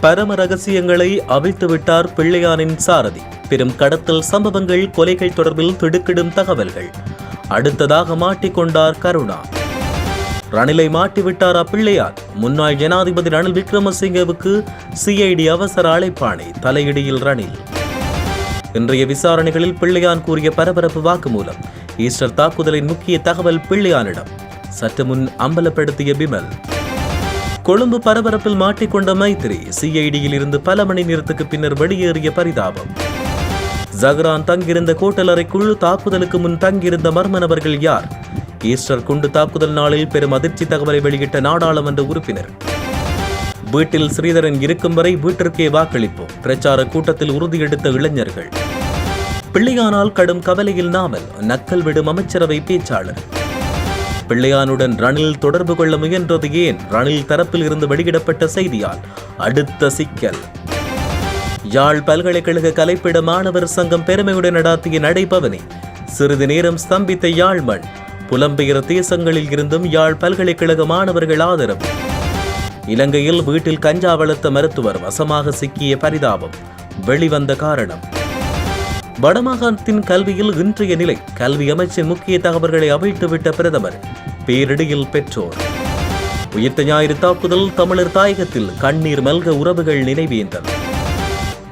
பரம ரகசியங்களை அவிழ்த்துவிட்டார் பிள்ளையானின் சாரதி. பெரும் கடத்தல் சம்பவங்கள் கொலைகள் தொடர்பில் திடுக்கிடும் தகவல்கள். அடுத்ததாக மாட்டிக்கொண்டார் கருணா. ரணிலை மாட்டிவிட்டார் அப்பிள்ளையார் முன்னாள் ஜனாதிபதி ரணில் விக்ரமசிங்கவுக்கு சிஐடி அவசர அழைப்பாணை தலையிடியில் ரணில். இன்றைய விசாரணைகளில் பிள்ளையான் கூறிய பரபரப்பு வாக்குமூலம் ஈஸ்டர் தாக்குதலின் முக்கிய தகவல் பிள்ளையானிடம். சற்று முன் அம்பலப்படுத்திய பிமல். கொழும்பு பரபரப்பில் மாட்டிக்கொண்ட மைத்திரி சிஐடியில் இருந்து பல மணி நேரத்துக்கு பின்னர் வெளியேறிய பரிதாபம். ஜஹ்ரான் தங்கியிருந்த கோட்டலறைக்குள் தாக்குதலுக்கு முன் தங்கியிருந்த மர்ம நபர்கள் யார்? ஈஸ்டர் குண்டு தாக்குதல் நாளில் பெரும் அதிர்ச்சி தகவலை வெளியிட்ட நாடாளுமன்ற உறுப்பினர். வீட்டில் ஸ்ரீதரன் இருக்கும் வரை வீட்டிற்கே வாக்களிப்போம். பிரச்சார கூட்டத்தில் உறுதியெடுத்த இளைஞர்கள். பிள்ளையானால் கடும் கவலையில் நாமல் நக்கல் விடும் அமைச்சரவை பேச்சாளர். பிள்ளையானுடன் ரணில் தொடர்பு கொள்ள முயன்றது ஏன்? ரணில் தரப்பில் இருந்து வெளியிடப்பட்ட செய்தியால் அடுத்த சிக்கல். யாழ் பல்கலைக்கழக கலைப்பிட மாணவர் சங்கம் பெருமையுடன் நடாத்திய நடைபவனி. சிறிது நேரம் ஸ்தம்பித்த யாழ் மண் புலம்பெயர் தேசங்களில் இருந்தும் யாழ் பல்கலைக்கழக மாணவர்கள் ஆதரவு. இலங்கையில் வீட்டில் கஞ்சா வளர்த்த மருத்துவர் வசமாக சிக்கிய பரிதாபம் வெளிவந்த காரணம். வடமாகாணத்தின் கல்வியில் இன்றைய நிலை கல்வி அமைச்சின் முக்கிய தகவல்களை அவிழ்த்துவிட்ட பிரதமர் பேரிடியில் பெற்றோர். உயிர்த்த ஞாயிறு தாக்குதல் தமிழர் தாயகத்தில் கண்ணீர் மல்க உறவுகள் நினைவேந்தல்.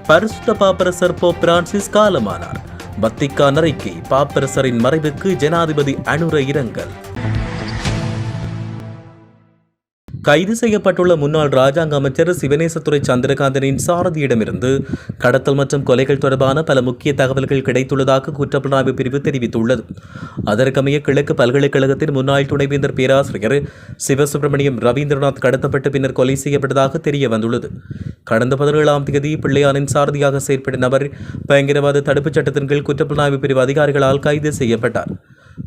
பரிசுத்த பாப்பரசர் போ பிரான்சிஸ் காலமானார். வத்திக்கான் அறிக்கை பாப்பரசரின் மறைவுக்கு ஜனாதிபதி அனுர இரங்கல். கைது செய்யப்பட்டுள்ள முன்னாள் ராஜாங்க அமைச்சர் சிவனேசத்துறை சந்திரகாந்தனின் சாரதியிடமிருந்து கடத்தல் மற்றும் கொலைகள் தொடர்பான பல முக்கிய தகவல்கள் கிடைத்துள்ளதாக குற்றப்புலனாய்வு பிரிவு தெரிவித்துள்ளது. அதற்கமைய கிழக்கு பல்கலைக்கழகத்தின் முன்னாள் துணைவேந்தர் பேராசிரியர் சிவசுப்பிரமணியம் ரவீந்திரநாத் கடத்தப்பட்டு பின்னர் கொலை செய்யப்பட்டதாக தெரிய வந்துள்ளது கடந்த பதினேழாம் தேதி பிள்ளையானின் சாரதியாக செயற்பட்ட நபர் பயங்கரவாத தடுப்புச் சட்டத்தின் கீழ் குற்றப்புலனாய்வு பிரிவு அதிகாரிகளால் கைது செய்யப்பட்டார்.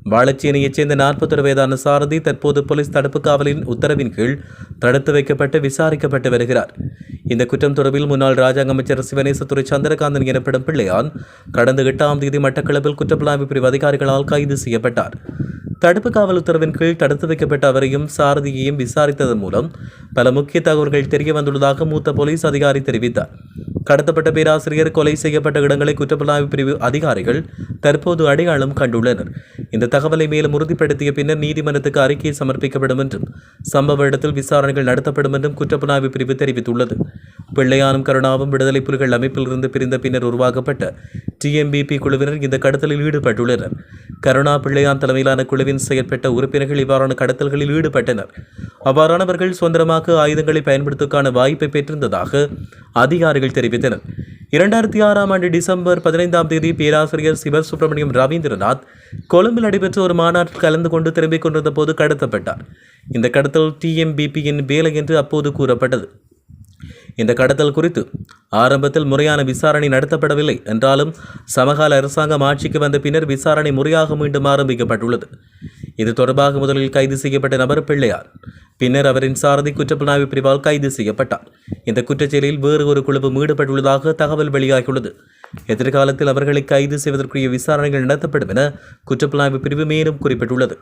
வாழச்சேனையைச் சேர்ந்த நாற்பத்தொரு வயதான சாரதி தற்போது போலீஸ் தடுப்பு காவலின் உத்தரவின் கீழ் தடுத்து வைக்கப்பட்டு விசாரிக்கப்பட்டு வருகிறார். இந்த குற்றம் தொடர்பில் முன்னாள் ராஜாங்க அமைச்சர் சிவனேசத்துறை சந்திரகாந்தன் எனப்படும் பிள்ளையான் கடந்த எட்டாம் தேதி மட்டக்களப்பில் குற்றப்புலனாய்வு பிரிவு அதிகாரிகளால் கைது செய்யப்பட்டார். தடுப்பு காவல் உத்தரவின் கீழ் தடுத்து வைக்கப்பட்ட அவரையும் சாரதியையும் விசாரித்ததன் மூலம் பல முக்கிய தகவல்கள் தெரிய வந்துள்ளதாக மூத்த போலீஸ் அதிகாரி தெரிவித்தார். கடத்தப்பட்ட பேராசிரியர் கொலை செய்யப்பட்ட இடங்களை குற்றப்புலனாய்வு பிரிவு அதிகாரிகள் தற்போது அடையாளம் கண்டுள்ளனர். இந்த தகவலை மேலும் உறுதிப்படுத்திய பின்னர் நீதிமன்றத்துக்கு அறிக்கை சமர்ப்பிக்கப்படும் என்றும் சம்பவ இடத்தில் விசாரணைகள் நடத்தப்படும் என்றும் குற்றப்புலனாய்வு பிரிவு தெரிவித்துள்ளது. பிள்ளையானும் கருணாவும் விடுதலை புலிகள் அமைப்பிலிருந்து பிரிந்த பின்னர் உருவாக்கப்பட்ட டிஎம்பிபி குழுவினர் இந்த கடத்தலில் ஈடுபட்டுள்ளனர். கருணா பிள்ளையான் தலைமையிலான குழுவின் செயற்பட்ட உறுப்பினர்கள் இவ்வாறான கடத்தல்களில் ஈடுபட்டனர். அவ்வாறானவர்கள் சுதந்திரமாக ஆயுதங்களை பயன்படுத்துவதற்கான வாய்ப்பை பெற்றிருந்ததாக அதிகாரிகள் தெரிவித்தனர். இரண்டாயிரத்தி ஆறாம் ஆண்டு டிசம்பர் பதினைந்தாம் தேதி பேராசிரியர் சிவசுப்பிரமணியம் ரவீந்திரநாத் கொழும்பில் நடைபெற்ற ஒரு மாநாட்டில் கலந்து கொண்டு திரும்பிக் கொண்டிருந்த போது கடத்தப்பட்டார். இந்த கடத்தல் டிஎம்பிபியின் வேலை என்று அப்போது கூறப்பட்டது. இந்த கடத்தல் குறித்து ஆரம்பத்தில் முறையான விசாரணை நடத்தப்படவில்லை. என்றாலும் சமகால அரசாங்கம் ஆட்சிக்கு வந்த பின்னர் விசாரணை முறையாக மீண்டும் ஆரம்பிக்கப்பட்டுள்ளது. இது தொடர்பாக முதலில் கைது செய்யப்பட்ட நபர் பிள்ளையார். பின்னர் அவரின் சாரதி குற்றப்புலனாய்வு பிரிவால் கைது செய்யப்பட்டார். இந்த குற்றச்செயலில் வேறு ஒரு குழுவும் ஈடுபட்டுள்ளதாக தகவல் வெளியாகியுள்ளது. எதிர்காலத்தில் அவர்களை கைது செய்வதற்குரிய விசாரணைகள் நடத்தப்படும் என குற்றப்புலனாய்வு பிரிவு மேலும் குறிப்பிட்டுள்ளது.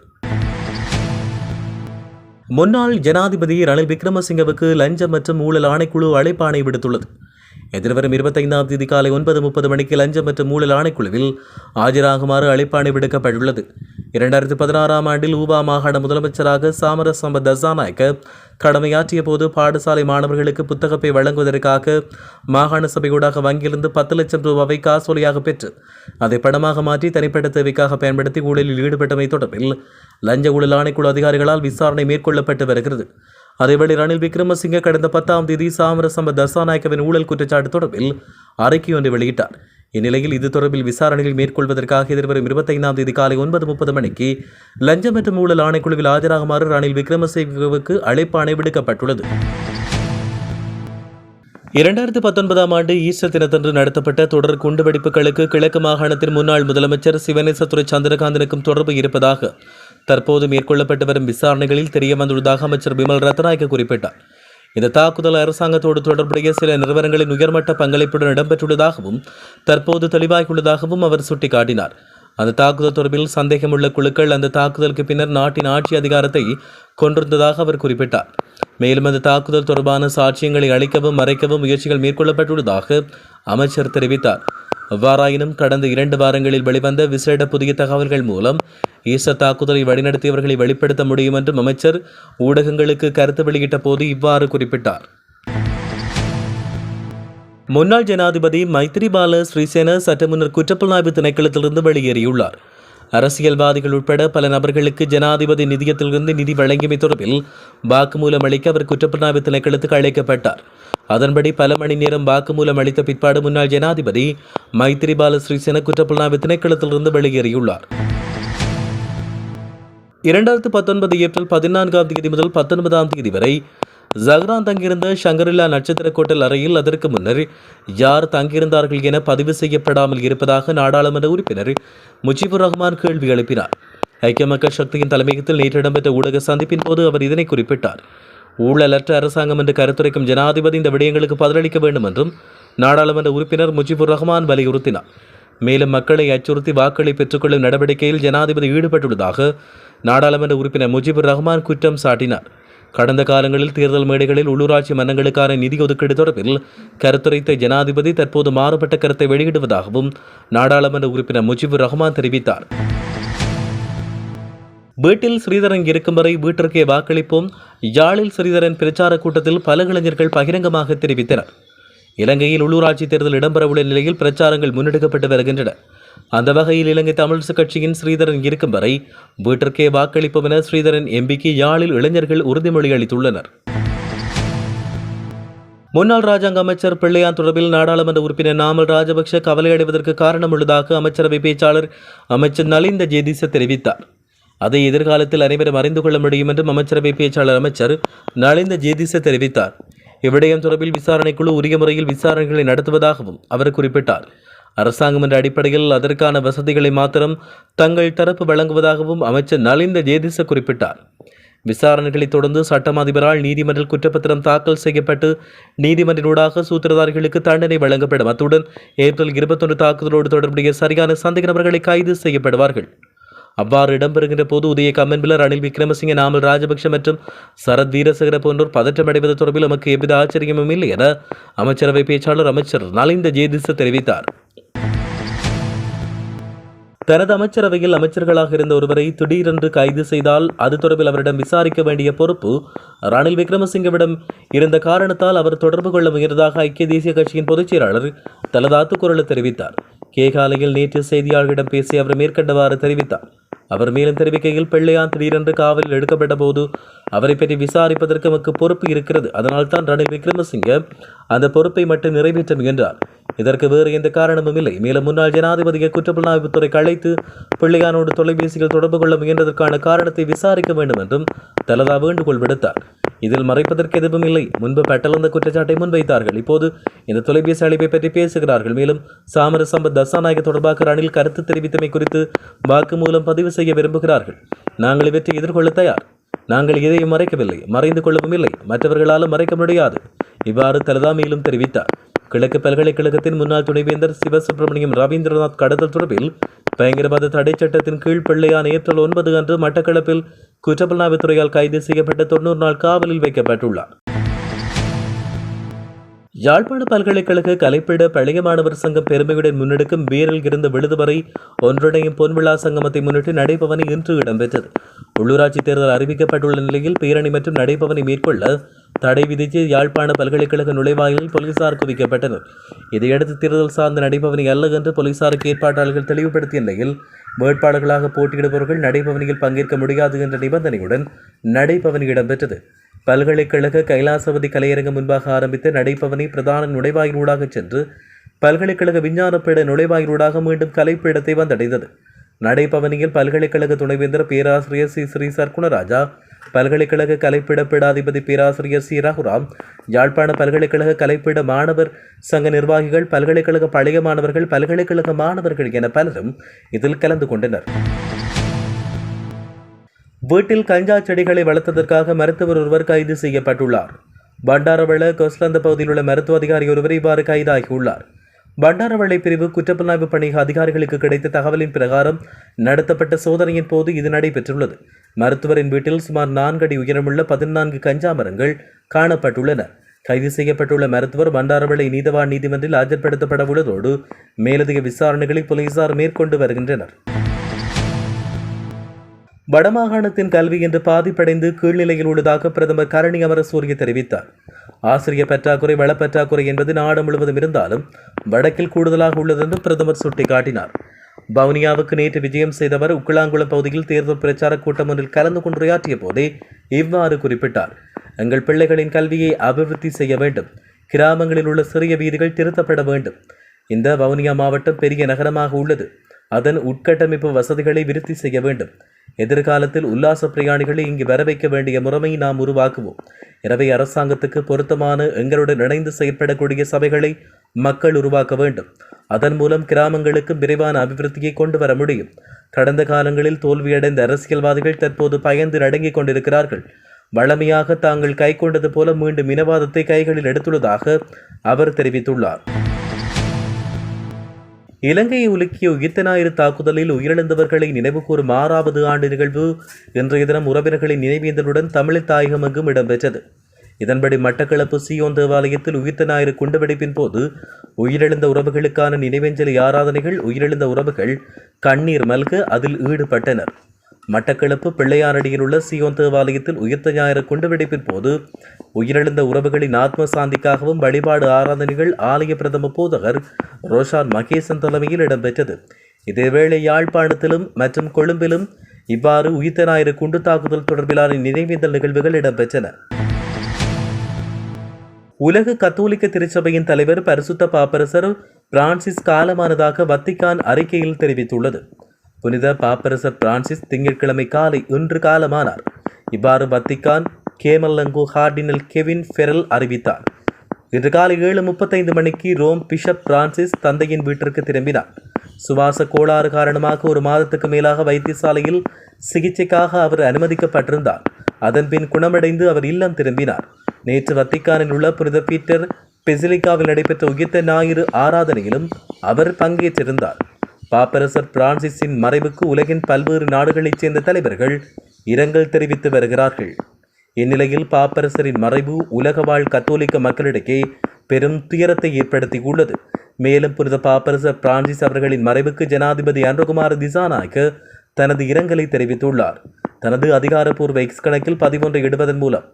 முன்னாள் ஜனாதிபதி ரணில் விக்ரமசிங்கவுக்கு லஞ்சம் மற்றும் ஊழல் ஆணைக்குழு அழைப்பாணை விடுத்துள்ளது. எதிர்வரும் இருபத்தைந்தாம் தேதி காலை ஒன்பது முப்பது மணிக்கு லஞ்சம் மற்றும் ஊழல் ஆணைக்குழுவில் ஆஜராகுமாறு அழைப்பாணை விடுக்கப்பட்டுள்ளது. இரண்டாயிரத்தி பதினாறாம் ஆண்டில் ஊபா மாகாண முதலமைச்சராக சாமரசம்ப தசாநாயக்க கடமையாற்றிய போது பாடசாலை மாணவர்களுக்கு புத்தகப்பை வழங்குவதற்காக மாகாண சபையூடாக வங்கியிலிருந்து பத்து லட்சம் ரூபாவை காசோலியாக பெற்று அதை பணமாக மாற்றி தனிப்பட்ட தேவைக்காக பயன்படுத்தி ஊழலில் ஈடுபட்டமை தொடர்பில் லஞ்ச ஊழல் ஆணைக்குழு அதிகாரிகளால் விசாரணை மேற்கொள்ளப்பட்டு வருகிறது. அதேவேளை ரணில் விக்ரமசிங்கே கடந்த பத்தாம் தேதி சாமரசம்ப தசாநாயக்கவின் ஊழல் குற்றச்சாட்டு தொடர்பில் அறிக்கை ஒன்று வெளியிட்டார். இந்நிலையில் இது தொடர்பில் விசாரணைகள் மேற்கொள்வதற்காக எதிர்வரும் இருபத்தைந்தாம் தேதி காலை ஒன்பது முப்பது மணிக்கு லஞ்சம் மற்றும் ஊழல் ஆணைக்குழுவில் ஆஜராகுமாறு ரணில் விக்ரமசிங்கவுக்கு அழைப்பாணை விடுக்கப்பட்டுள்ளது. இரண்டாயிரத்தி பத்தொன்பதாம் ஆண்டு ஈஸ்டர் தினத்தன்று நடத்தப்பட்ட தொடர் குண்டுவெடிப்புகளுக்கு கிழக்கு மாகாணத்தின் முன்னாள் முதலமைச்சர் சிவனேசத்துறை சந்திரகாந்தனுக்கும் தொடர்பு இருப்பதாக தற்போது மேற்கொள்ளப்பட்டு வரும் விசாரணைகளில் தெரிய வந்துள்ளதாக அமைச்சர் பிமல் ரத்நாயக்க குறிப்பிட்டார். இந்த தாக்குதல் அரசாங்கத்தோடு தொடர்புடைய சில நிறுவனங்களின் உயர்மட்ட பங்களிப்புடன் இடம்பெற்றுள்ளதாகவும் தற்போது தெளிவாகியுள்ளதாகவும் அவர் சுட்டிக்காட்டினார். அந்த தாக்குதல் தொடர்பில் சந்தேகமுள்ள குழுக்கள் அந்த தாக்குதலுக்கு பின்னர் நாட்டின் ஆட்சி அதிகாரத்தை கொண்டிருந்ததாக அவர் குறிப்பிட்டார். மேலும் அந்த தாக்குதல் தொடர்பான சாட்சியங்களை அளிக்கவும் மறைக்கவும் முயற்சிகள் மேற்கொள்ளப்பட்டுள்ளதாக அமைச்சர் தெரிவித்தார். அவ்வாறாயினும் கடந்த இரண்டு வாரங்களில் வெளிவந்த விசேட புதிய தகவல்கள் மூலம் ஈச தாக்குதலை வழிநடத்தியவர்களை வெளிப்படுத்த முடியும் என்றும் அமைச்சர் ஊடகங்களுக்கு கருத்து வெளியிட்ட போது இவ்வாறு குறிப்பிட்டார். முன்னாள் ஜனாதிபதி மைத்ரிபால ஸ்ரீசேன சற்று முன்னர் குற்றப்புலனாய்வு திணைக்களத்திலிருந்து வெளியேறியுள்ளார். அரசியல்வாதிகள் உட்பட பல நபர்களுக்கு ஜனாதிபதி நிதியத்திலிருந்து நிதி வழங்கியமை தொடர்பில் வாக்குமூலம் அளிக்க அவர் குற்றப்புலனாய்வு திணைக்களத்துக்கு அழைக்கப்பட்டார். அதன்படி பல மணி நேரம் வாக்குமூலம் அளித்த பிற்பாடு முன்னாள் ஜனாதிபதி மைத்ரிபால ஸ்ரீசேன குற்றப்புலனாய்வு திணைக்களத்திலிருந்து வெளியேறியுள்ளார். இரண்டாயிரத்து பத்தொன்பது ஏப்ரல் பதினான்காம் தேதி முதல் பத்தொன்பதாம் தேதி வரை ஜஹ்ரான் தங்கியிருந்த ஷங்கரில்லா நட்சத்திர கோட்டல் அறையில் அதற்கு முன்னர் யார் தங்கியிருந்தார்கள் என பதிவு செய்யப்படாமல் இருப்பதாக நாடாளுமன்ற உறுப்பினர் முஜிபுர் ரஹ்மான் கேள்வி எழுப்பினார். ஐக்கிய மக்கள் சக்தியின் தலைமையகத்தில் நேற்று இடம்பெற்ற ஊடக சந்திப்பின் போது அவர் இதனை குறிப்பிட்டார். ஊழலற்ற அரசாங்கம் என்று கருத்துரைக்கும் ஜனாதிபதி இந்த விடயங்களுக்கு பதிலளிக்க வேண்டும் என்றும் நாடாளுமன்ற உறுப்பினர் முஜிபுர் ரஹ்மான் வலியுறுத்தினார். மேலும் மக்களை அச்சுறுத்தி வாக்களை பெற்றுக்கொள்ளும் நடவடிக்கையில் ஜனாதிபதி ஈடுபட்டுள்ளதாக நாடாளுமன்ற உறுப்பினர் முஜிபுர் ரஹ்மான் குற்றம் சாட்டினார். கடந்த காலங்களில் தேர்தல் மேடைகளில் உள்ளூராட்சி மன்றங்களுக்கான நிதி ஒதுக்கீடு தொடர்பில் கருத்துரைத்த ஜனாதிபதி தற்போது மாறுபட்ட கருத்தை வெளியிடுவதாகவும் நாடாளுமன்ற உறுப்பினர் முஜிபுர் ரஹ்மான் தெரிவித்தார். வீட்டில் ஸ்ரீதரன் இருக்கும் வரை வீட்டிற்கே வாக்களிப்போம். யாழில் ஸ்ரீதரன் பிரச்சார கூட்டத்தில் பல இளைஞர்கள் பகிரங்கமாக தெரிவித்தனர். இலங்கையில் உள்ளூராட்சி தேர்தல் இடம்பெறவுள்ள நிலையில் பிரச்சாரங்கள் முன்னெடுக்கப்பட்டு வருகின்றன. அந்த வகையில் இலங்கை தமிழரசு கட்சியின் ஸ்ரீதரன் இருக்கும் வரை வீட்டிற்கே வாக்களிப்போம் என ஸ்ரீதரன் எம்பிக்கு யாழில் இளைஞர்கள் உறுதிமொழி அளித்துள்ளனர். முன்னாள் ராஜாங்க அமைச்சர் பிள்ளையான் தொடர்பில் நாடாளுமன்ற உறுப்பினர் நாமல் ராஜபக்ஷ கவலையடைவதற்கு காரணம் உள்ளதாக அமைச்சரவை பேச்சாளர் அமைச்சர் நலிந்த ஜெதிச தெரிவித்தார். அதை எதிர்காலத்தில் அனைவரும் அறிந்து கொள்ள முடியும் என்றும் அமைச்சரவை பேச்சாளர் அமைச்சர் நலிந்த ஜெதிச தெரிவித்தார். இவ்விடயம் தொடர்பில் விசாரணைக்குழு உரிய முறையில் விசாரணைகளை நடத்துவதாகவும் அவர் குறிப்பிட்டார். அரசாங்கம் என்ற அடிப்படையில் அதற்கான வசதிகளை மாத்திரம் தங்கள் தரப்பு வழங்குவதாகவும் அமைச்சர் நலிந்த ஜேதிச குறிப்பிட்டார். விசாரணைகளை தொடர்ந்து சட்டம் அதிபரால் நீதிமன்ற குற்றப்பத்திரம் தாக்கல் செய்யப்பட்டு நீதிமன்றினூடாக சூத்திரதாரிகளுக்கு தண்டனை வழங்கப்படும். அத்துடன் ஏப்ரல் இருபத்தொன்று தாக்குதலோடு தொடர்புடைய சரியான சந்தேக நபர்களை கைது செய்யப்படுவார்கள். அவ்வாறு இடம்பெறுகின்ற போது உதய கம்மன்பிலர் ரணில் விக்ரமசிங்க நாமல் ராஜபக்ஷ மற்றும் சரத் வீரசகர போன்றோர் பதற்றமடைவது தொடர்பில் நமக்கு எவ்வித ஆச்சரியமும் இல்லை என அமைச்சரவை பேச்சாளர் அமைச்சர் நலிந்த ஜேதிச தெரிவித்தார். தனது அமைச்சரவையில் அமைச்சர்களாக இருந்த ஒருவரை திடீரென்று கைது செய்தால் அது தொடர்பில் அவரிடம் விசாரிக்க வேண்டிய பொறுப்பு ரணில் விக்ரமசிங்கவிடம் இருந்த காரணத்தால் அவர் தொடர்பு கொள்ள முயன்றதாக ஐக்கிய தேசிய கட்சியின் பொதுச் செயலாளர் தலதாத்து குரல் தெரிவித்தார். கேகாலையில் நேற்று செய்தியாளர்களிடம் பேசி அவர் மேற்கண்டவாறு தெரிவித்தார். அவர் மேலும் தெரிவிக்கையில் பிள்ளையான் திடீரென்று காவலில் எடுக்கப்பட்ட போது அவரை பற்றி விசாரிப்பதற்கு நமக்கு பொறுப்பு இருக்கிறது. அதனால் தான் ரணில் விக்ரமசிங்க அந்த பொறுப்பை மட்டும் நிறைவேற்ற முயன்றார். இதற்கு வேறு எந்த காரணமும் இல்லை. மேலும் முன்னாள் ஜனாதிபதியை குற்றப்புலனாய்வுத்துறை அழைத்து பிள்ளையானோடு தொலைபேசியில் தொடர்பு கொள்ள முயன்றதற்கான காரணத்தை விசாரிக்க வேண்டும் என்றும் தலதா வேண்டுகோள் விடுத்தார். இதில் மறைப்பதற்கு எதுவும் இல்லை. முன்பு பெட்டலந்த குற்றச்சாட்டை முன்வைத்தார்கள். இப்போது இந்த தொலைபேசி அழைப்பை பற்றி பேசுகிறார்கள். மேலும் சாமர சம்பத் தசாநாயக தொடர்பாக ரணில் கருத்து தெரிவித்தமை குறித்து வாக்குமூலம் பதிவு செய்ய விரும்புகிறார்கள். நாங்கள் இவற்றை எதிர்கொள்ள தயார். நாங்கள் எதையும் மறைக்கவில்லை. மறைந்து கொள்ளவும் இல்லை. மற்றவர்களாலும் மறைக்க முடியாது. இவ்வாறு தலதா மேலும் தெரிவித்தார். கிழக்கு பல்கலைக்கழகத்தின் முன்னாள் துணைவேந்தர் சிவசுப்பிரமணியம் ரவீந்திரநாத் கடத்தல் தொடர்பில் பயங்கரவாத தடை சட்டத்தின் கீழ் பிள்ளையான் ஏப்ரல் ஒன்பது அன்று மட்டக்களப்பில் குற்றப்புலனாய்வுத்துறையால் கைது செய்யப்பட்ட தொண்ணூறு நாள் காவலில் வைக்கப்பட்டுள்ளார். யாழ்ப்பாண பல்கலைக்கழக கலைப்பிட பழைய மாணவர் சங்கம் பெருமையுடன் முன்னெடுக்கும் வீரில் இருந்து விழுதுவரை ஒன்றிணையும் பொன்விழா சங்கமத்தை முன்னிட்டு நடைபவனி இன்று இடம்பெற்றது. உள்ளூராட்சி தேர்தல் அறிவிக்கப்பட்டுள்ள நிலையில் பேரணி மற்றும் நடைபவனை மேற்கொள்ள தடை விதித்து யாழ்ப்பாண பல்கலைக்கழக நுழைவாயிலில் போலீசார் குவிக்கப்பட்டனர். இதையடுத்து தேர்தல் சார்ந்த நடைபவனி அல்ல என்று போலீசாருக்கு ஏற்பாட்டாளர்கள் தெளிவுபடுத்திய நிலையில் வேட்பாளர்களாக போட்டியிடுபவர்கள் நடைபவனியில் பங்கேற்க முடியாது என்ற நிபந்தனையுடன் நடைபவனி இடம்பெற்றது. பல்கலைக்கழக கைலாசவதி கலையரங்கம் முன்பாக ஆரம்பித்த நடைபவனி பிரதான நுழைவாயிலூடாக சென்று பல்கலைக்கழக விஞ்ஞானப்பீட நுழைவாயிலூடாக மீண்டும் கலைப்பீடத்தை வந்தடைந்தது. நடைபவனியில் பல்கலைக்கழக துணைவேந்தர் பேராசிரியர் சி. ஸ்ரீ சர்க்குணராஜா பல்கலைக்கழக கலைப்பிட பீடாதிபதி பேராசிரியர் சி. ரகுராம் யாழ்ப்பாண பல்கலைக்கழக கலைப்பிட மாணவர் சங்க நிர்வாகிகள் பல்கலைக்கழக பழைய மாணவர்கள் பல்கலைக்கழக மாணவர்கள் என பலரும் இதில் கலந்து கொண்டனர். வீட்டில் கஞ்சா செடிகளை வளர்த்ததற்காக மருத்துவர் ஒருவர் கைது செய்யப்பட்டுள்ளார். பண்டாரவள கொஸ்லந்த பகுதியில் உள்ள மருத்துவ அதிகாரி ஒருவர் இவ்வாறு கைதாகியுள்ளார். பண்டாரவளை பிரிவு குற்றப்புலனாய்வு பணி அதிகாரிகளுக்கு கிடைத்த தகவலின் பிரகாரம் நடத்தப்பட்ட சோதனையின் போது இது நடைபெற்றுள்ளது. மருத்துவரின் வீட்டில் சுமார் நான்கு அடி உயரமுள்ள பதினான்கு கஞ்சா மரங்கள் காணப்பட்டுள்ளன. கைது செய்யப்பட்டுள்ள மருத்துவர் பண்டாரவளை நீதவான் நீதிமன்றில் ஆஜர்படுத்தப்பட உள்ளதோடு மேலதிக விசாரணைகளை போலீசார் மேற்கொண்டு வருகின்றனர். வடமாகாணத்தின் கல்வி இன்று பாதிப்படைந்து கீழ்நிலையில் உள்ளதாக பிரதமர் கரணி அமரசூரிய தெரிவித்தார். ஆசிரியர் பற்றாக்குறை வளப்பற்றாக்குறை என்பது நாடு முழுவதும் இருந்தாலும் வடக்கில் கூடுதலாக உள்ளது என்று பிரதமர் சுட்டிக்காட்டினார். வவுனியாவுக்கு நேற்று விஜயம் செய்தவர் உக்கிளாங்குளம் பகுதியில் தேர்தல் பிரச்சார கூட்டம் ஒன்றில் கலந்து கொண்டுரையாற்றிய போதே இவ்வாறு குறிப்பிட்டார். எங்கள் பிள்ளைகளின் கல்வியை அபிவிருத்தி செய்ய வேண்டும். கிராமங்களில் உள்ள சிறிய வீதிகள் திருத்தப்பட வேண்டும். இந்த வவுனியா மாவட்டம் பெரிய நகரமாக உள்ளது. அதன் உட்கட்டமைப்பு வசதிகளை விருத்தி செய்ய வேண்டும். எதிர்காலத்தில் உல்லாச பிரயாணிகளை இங்கு வர வைக்க வேண்டிய முறைமை நாம் உருவாக்குவோம். எனவே அரசாங்கத்துக்கு பொருத்தமான எங்களுடன் இணைந்து செயற்படக்கூடிய சபைகளை மக்கள் உருவாக்க வேண்டும். அதன் மூலம் கிராமங்களுக்கும் விரைவான அபிவிருத்தியை கொண்டு வர முடியும். கடந்த காலங்களில் தோல்வியடைந்த அரசியல்வாதிகள் தற்போது பயந்து நடுங்கிக் கொண்டிருக்கிறார்கள். வளமையாக தாங்கள் கைக்கொண்டது போல மீண்டும் இனவாதத்தை கைகளில் எடுத்துள்ளதாக அவர் தெரிவித்துள்ளார். இலங்கையை உலுக்கிய உயிர்த்த ஞாயிறு தாக்குதலில் உயிரிழந்தவர்களை நினைவுகூரும் ஆறாவது ஆண்டு நிகழ்வு இன்றைய தினம் உறவினர்களின் நினைவேந்தலுடன் தமிழ் தாயகம் எங்கும் இடம்பெற்றது. இதன்படி மட்டக்களப்பு சியோன் தேவாலயத்தில் உயிர்த்த ஞாயிறு குண்டுவெடிப்பின் போது உயிரிழந்த உறவுகளுக்கான நினைவேஞ்சலி ஆராதனைகள் உயிரிழந்த உறவுகள் கண்ணீர் மல்க அதில் ஈடுபட்டனர். மட்டக்களப்பு பிள்ளையாரடியில் உள்ள சியோன் தேவாலயத்தில் உயிர்த்த ஞாயிறு குண்டுவெடிப்பின் போது உயிரிழந்த உறவுகளின் ஆத்ம சாந்திக்காகவும் வழிபாடு ஆராதனைகள் ஆலய பிரதம போதகர் ரோஷான் மகேசன் தலைமையில் இடம்பெற்றது. இதேவேளை யாழ்ப்பாணத்திலும் மற்றும் கொழும்பிலும் இவ்வாறு உயிர்த்த ஞாயிறு குண்டு தாக்குதல் தொடர்பிலான நினைவேந்தல் நிகழ்வுகள் இடம்பெற்றன. உலக கத்தோலிக்க திருச்சபையின் தலைவர் பரிசுத்த பாப்பரசர் பிரான்சிஸ் காலமானதாக வத்திக்கான் அறிக்கையில் தெரிவித்துள்ளது. புனித பாப்பரசர் பிரான்சிஸ் திங்கட்கிழமை காலை இன்று காலமானார். இவ்வாறு Vatican camerlengo cardinal Kevin Farrell அறிவித்தார். இன்று காலை ஏழு முப்பத்தைந்து மணிக்கு ரோம் பிஷப் பிரான்சிஸ் தந்தையின் வீட்டிற்கு திரும்பினார். சுவாச கோளாறு காரணமாக ஒரு மாதத்துக்கு மேலாக வைத்தியசாலையில் சிகிச்சைக்காக அவர் அனுமதிக்கப்பட்டிருந்தார். அதன்பின் குணமடைந்து அவர் இல்லம் திரும்பினார். நேற்று வத்திக்கானில் உள்ள புனித பீட்டர் பெசிலிக்காவில் நடைபெற்ற உயிர்த்த ஞாயிறு ஆராதனையிலும் அவர் பங்கேற்றிருந்தார். பாப்பரசர் பிரான்சிஸின் மறைவுக்கு உலகின் பல்வேறு நாடுகளைச் சேர்ந்த தலைவர்கள் இரங்கல் தெரிவித்து வருகிறார்கள். இந்நிலையில் பாப்பரசரின் மறைவு உலக வாழ் கத்தோலிக்க மக்களிடையே பெரும் துயரத்தை ஏற்படுத்தியுள்ளது. மேலும் புனித பாப்பரசர் பிரான்சிஸ் அவர்களின் மறைவுக்கு ஜனாதிபதி அன்றகுமார் திசாநாயக் தனது இரங்கலை தெரிவித்துள்ளார். தனது அதிகாரப்பூர்வ எக்ஸ் கணக்கில் பதிவொன்றை இடுவதன் மூலம்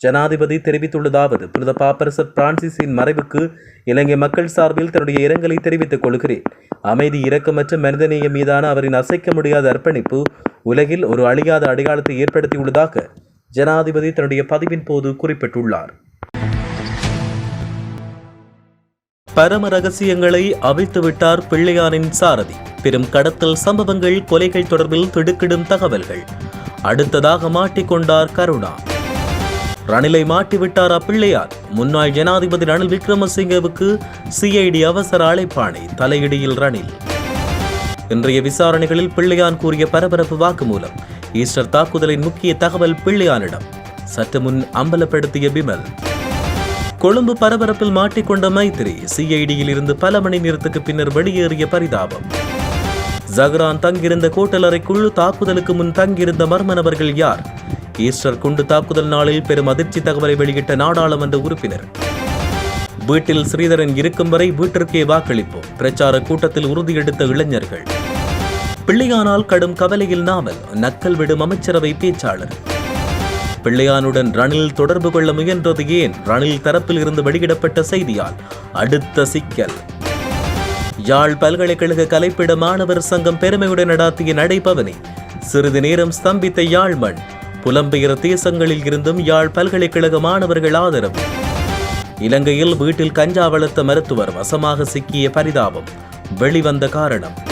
ஜனாதிபதி தெரிவித்துள்ளதாவது புனித பாப்பரசர் பிரான்சிஸின் மறைவுக்கு இலங்கை மக்கள் சார்பில் தன்னுடைய இரங்கலை தெரிவித்துக் கொள்கிறேன். அமைதி இரக்கமற்ற மனிதநேயம் மீதான அவரின் அசைக்க முடியாத அர்ப்பணிப்பு உலகில் ஒரு அழியாத அடையாளத்தை ஏற்படுத்தியுள்ளதாக ஜனாதிபதி தன்னுடைய பதிவின் போது குறிப்பிட்டுள்ளார். பரம ரகசியங்களை அவிழ்த்துவிட்டார் பிள்ளையானின் சாரதி. பெரும் கடத்தல் சம்பவங்கள் கொலைகள் தொடர்பில் திடுக்கிடும் தகவல்கள். அடுத்ததாக மாட்டிக்கொண்டார் கருணா. ரணிலை மாட்டிவிட்டார் அப்பிள்ளையார் முன்னாள் ஜனாதிபதி ரணில் விக்ரமசிங்கவுக்கு சிஐடி அவசர அழைப்பாணை தலையிடியில் ரணில். இன்றைய விசாரணைகளில் பிள்ளையான் கூறிய பரபரப்பு வாக்குமூலம் ஈஸ்டர் தாக்குதலின் முக்கிய தகவல் பிள்ளையானிடம். சற்று முன் அம்பலப்படுத்திய பிமல் கொழும்பு பரபரப்பில் மாட்டிக்கொண்ட மைத்திரி சிஐடியில் இருந்து பல மணி நேரத்துக்கு பின்னர் வெளியேறிய பரிதாபம். ஜஹ்ரான் தங்கியிருந்த கோட்டல் அறைக்குள் தாக்குதலுக்கு முன் தங்கியிருந்த மர்ம நபர்கள் யார்? ஈஸ்டர் குண்டு தாக்குதல் நாளில் பெரும் அதிர்ச்சி தகவலை வெளியிட்ட நாடாளுமன்ற உறுப்பினர். வீட்டில் ஸ்ரீதரன் இருக்கும் வரை வீட்டிற்கே வாக்களிப்போம். பிரச்சார கூட்டத்தில் உறுதியெடுத்த இளைஞர்கள். பிள்ளையானால் கடும் கவலையில் நாமல் நக்கல் விடும் அமைச்சரவை பேச்சாளர். பிள்ளையானுடன் ரணில் தொடர்பு கொள்ள முயன்றது ஏன்? ரணில் தரப்பில் இருந்து வெளியிடப்பட்ட செய்தியால் அடுத்த சிக்கல். யாழ் பல்கலைக்கழக கலைப்பிட மாணவர் சங்கம் பெருமையுடன் நடாத்திய நடைபவனி. சிறிது நேரம் ஸ்தம்பித்த யாழ் மண். புலம்பெயர் தேசங்களில் இருந்தும் யாழ் பல்கலைக்கழக மாணவர்கள் ஆதரவு. இலங்கையில் வீட்டில் கஞ்சா வளர்த்த மருத்துவர் வசமாக சிக்கிய பரிதாபம். வெளிவந்த காரணம்.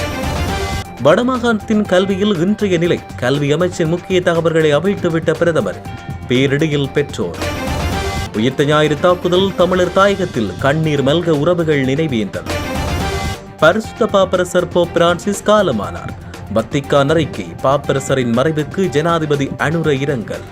வடமாகாணத்தின் கல்வியில் இன்றைய நிலை கல்வி அமைச்சின் முக்கிய தகவல்களை அவிழ்த்துவிட்ட பிரதமர் பேரிடியில் பெற்றோர். உயிர்த்த ஞாயிறு தாக்குதல் தமிழர் தாயகத்தில் கண்ணீர் மல்க உறவுகள் நினைவேந்தல். பரிசுத்த பாப்பரசர் போப் பிரான்சிஸ் காலமானார். வத்திக்கான் அறிக்கை பாப்பரசரின் மறைவுக்கு ஜனாதிபதி அனுர இரங்கல்.